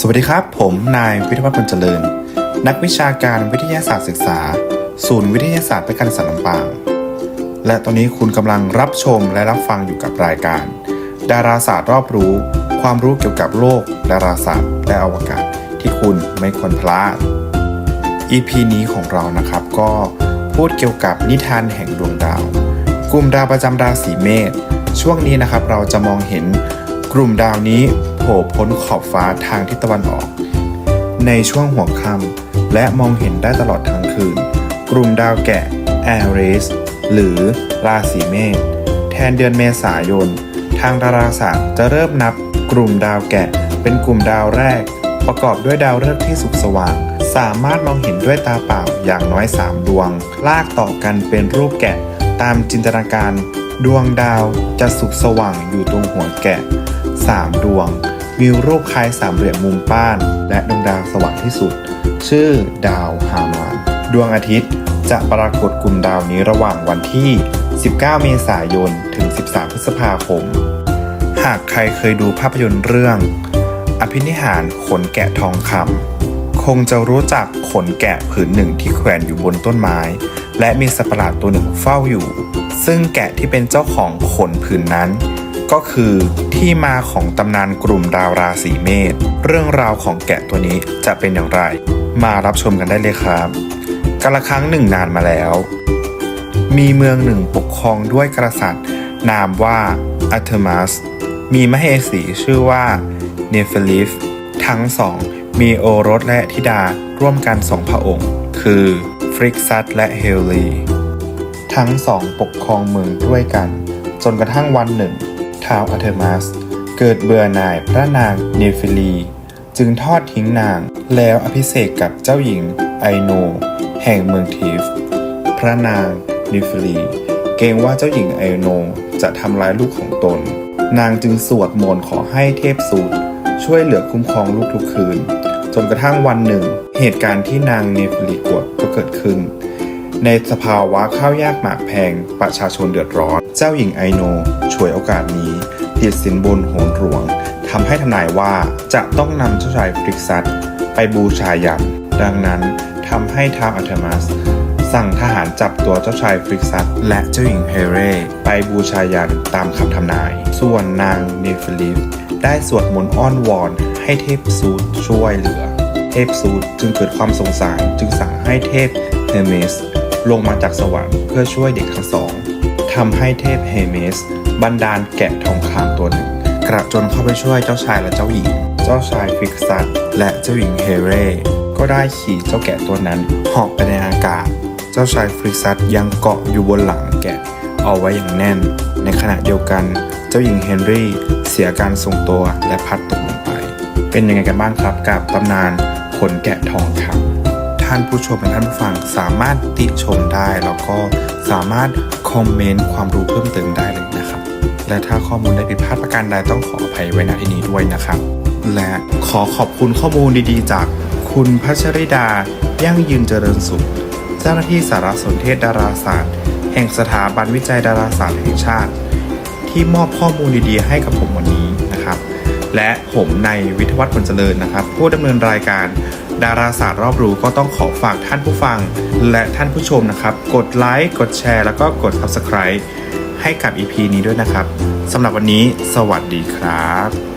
สวัสดีครับ ผมนายวิทยวัฒน์พลเจริญ นักวิชาการวิทยาศาสตร์ศึกษา ศูนย์วิทยาศาสตร์เพื่อการศึกษาลำปาง และตอนนี้คุณกำลังรับชมและรับฟังอยู่กับรายการ ดาราศาสตร์รอบรู้ ความรู้เกี่ยวกับโลก ดาราศาสตร์ และอวกาศที่คุณไม่ควรพลาด EP นี้ของเรานะครับก็พูดเกี่ยวกับนิทานแห่งดวงดาว กลุ่มดาวประจำราศีเมษช่วงนี้นะครับเราจะมองเห็นกลุ่มดาวนี้ ผล่พ้นขอบฟ้าทางทิศตะวันออก ในช่วงหัวค่ำและมองเห็นได้ตลอดทั้งคืน กลุ่มดาวแกะ a r i s หรือราศีเมษแทนเดือนเมษายน ทางดาราศาสตร์จะเริ่มนับกลุ่มดาวแกะเป็นกลุ่มดาวแรก ประกอบด้วยดาวฤกษ์ที่สุกสว่าง สามารถมองเห็นด้วยตาเปล่าอย่างน้อย 3 ดวง ลากต่อกันเป็นรูปแกะตามจินตนาการ ดวงดาวจะสุกสว่างอยู่ตรงหัวแกะ 3 ดวง มีรูปคล้ายสามเหลี่ยมมุมป้าน และดวงดาวสว่างที่สุด ชื่อดาวฮามาน ดวงอาทิตย์จะปรากฏกลุ่มดาวนี้ระหว่างวันที่ 19 เมษายน ถึง 13 พฤษภาคม หากใครเคยดูภาพยนตร์เรื่อง อภินิหารขนแกะทองคำคงจะรู้จักขนแกะผืนหนึ่งที่แขวนอยู่บนต้นไม้ และมีสัตว์ประหลาดตัวหนึ่งเฝ้าอยู่ ซึ่งแกะที่เป็นเจ้าของขนผืนนั้น ก็คือที่มาของตำนานกลุ่มดาวราศีเมษเรื่องราวของแกะตัวนี้จะเป็นอย่างไร มารับชมกันได้เลยครับกาละครั้งหนึ่งนานมาแล้ว มีเมืองหนึ่งปกครองด้วยกษัตริย์ นามว่าอัเทมัสมีมเหสีชื่อว่าเนเฟลิฟทั้งสองมีโอรสและธิดาร่วมกันสองพระองค์ คือฟริกซัสและเฮลลี ทั้งสองปกครองเมืองด้วยกัน จนกระทั่งวันหนึ่ง ท้าวอัเทมัส เกิดเบื่อหน่ายพระนางเนฟิลี จึงทอดทิ้งนางแล้วอภิเษกกับเจ้าหญิงไอโน แห่งเมืองทีฟ พระนางนิฟลี เกรงว่าเจ้าหญิงไอโนจะทำร้ายลูกของตน นางจึงสวดมนต์ขอให้เทพสูตรช่วยเหลือคุ้มครองลูกทุกคืน จนกระทั่งวันหนึ่ง เหตุการณ์ที่นางเนฟลีกวดก็เกิดขึ้น ในสภาวะข้าวยากหมากแพง ประชาชนเดือดร้อน เจ้าหญิงไอโนฉวยโอกาสนี้ติดสินบนโหนหลวงทำให้ทำนายว่าจะต้องนำเจ้าชายฟริกซัสไปบูชายันดังนั้นทำให้ท้าวอัลเทมัสสั่งทหารจับตัวเจ้าชายฟริกซัสและเจ้าหญิงเฮเร่ไปบูชายันตามคำทำนาย ส่วนนางเนฟิลิฟได้สวดมนต์อ้อนวอน ให้เทพซูดช่วยเหลือ เทพซูดจึงเกิดความสงสารจึงสั่งให้เทพเฮเมส ลงมาจากสวรรค์เพื่อช่วยเด็กทั้งสองทำให้เทพเฮเมส บันดาลแกะทองคำตัวหนึ่ง กระโจนเข้าไปช่วยเจ้าชายและเจ้าหญิง เจ้าชายฟิกซัสและเจ้าหญิงเฮเร่ก็ได้ขี่เจ้าแกะตัวนั้นเหาะไปในอากาศ เจ้าชายฟริกซัสยังเกาะอยู่บนหลังแกะ เอาไว้อย่างแน่น ในขณะเดียวกัน เจ้าหญิงเฮนรี่เสียการทรงตัวและพัดตกลงไป เป็นยังไงกันบ้างครับกับตำนานขนแกะทองคำานผู้ชมและท่านผู้ฟังสามารถติชมได้ แล้วก็สามารถคอมเมนต์ความรู้เพิ่มเติมได้เลยนะครับ และถ้าข้อมูลใดผิดพลาดประการใดต้องขออภัยไว้ณที่นี้ด้วยนะครับ และขอขอบคุณข้อมูลดีๆ จากคุณพัชริดา ยั่งยืนเจริญสุข เจ้าหน้าที่สารสนเทศดาราศาสตร์ แห่งสถาบันวิจัยดาราศาสตร์แห่งชาติ ที่มอบข้อมูลดีๆ ให้กับผมวันนี้นะครับ และผมในวิทวัฒน์ผลเจริญนะครับ ผู้ดำเนินรายการ ดาราศาสตร์รอบรู้ก็ต้องขอฝากท่านผู้ฟัง และท่านผู้ชมนะครับ กดไลค์กดแชร์ แล้วก็กด Subscribe ให้กับ EP นี้ด้วยนะครับสำหรับวันนี้ สวัสดีครับ